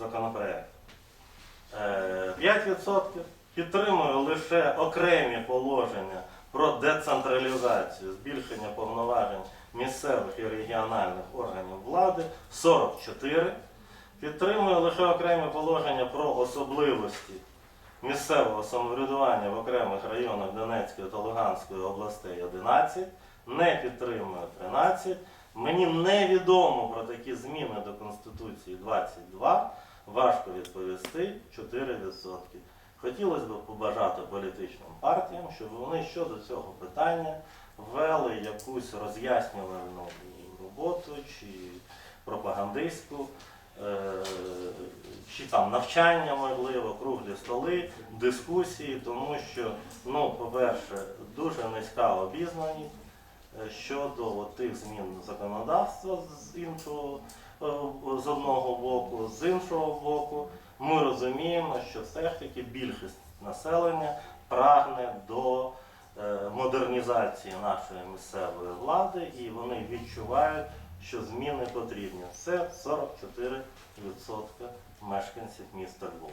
законопроекту. Е, 5% підтримую лише окремі положення про децентралізацію, збільшення повноважень місцевих і регіональних органів влади 44. Підтримую лише окремі положення про особливості місцевого самоврядування в окремих районах Донецької та Луганської областей 11. Не підтримую 13. Мені невідомо про такі зміни до Конституції 22. Важко відповісти 4%. Хотілося б побажати політичним партіям, щоб вони щодо цього питання ввели якусь роз'яснювальну роботу чи пропагандистську, е, чи там навчання, можливо, круглі столи, дискусії, тому що, ну, по-перше, дуже низька обізнаність щодо от тих змін законодавства з іншого е, з одного боку, з іншого боку, ми розуміємо, що все ж таки більшість населення прагне до е, модернізації нашої місцевої влади, і вони відчувають, що зміни потрібні. Це 44% мешканців міста Львова.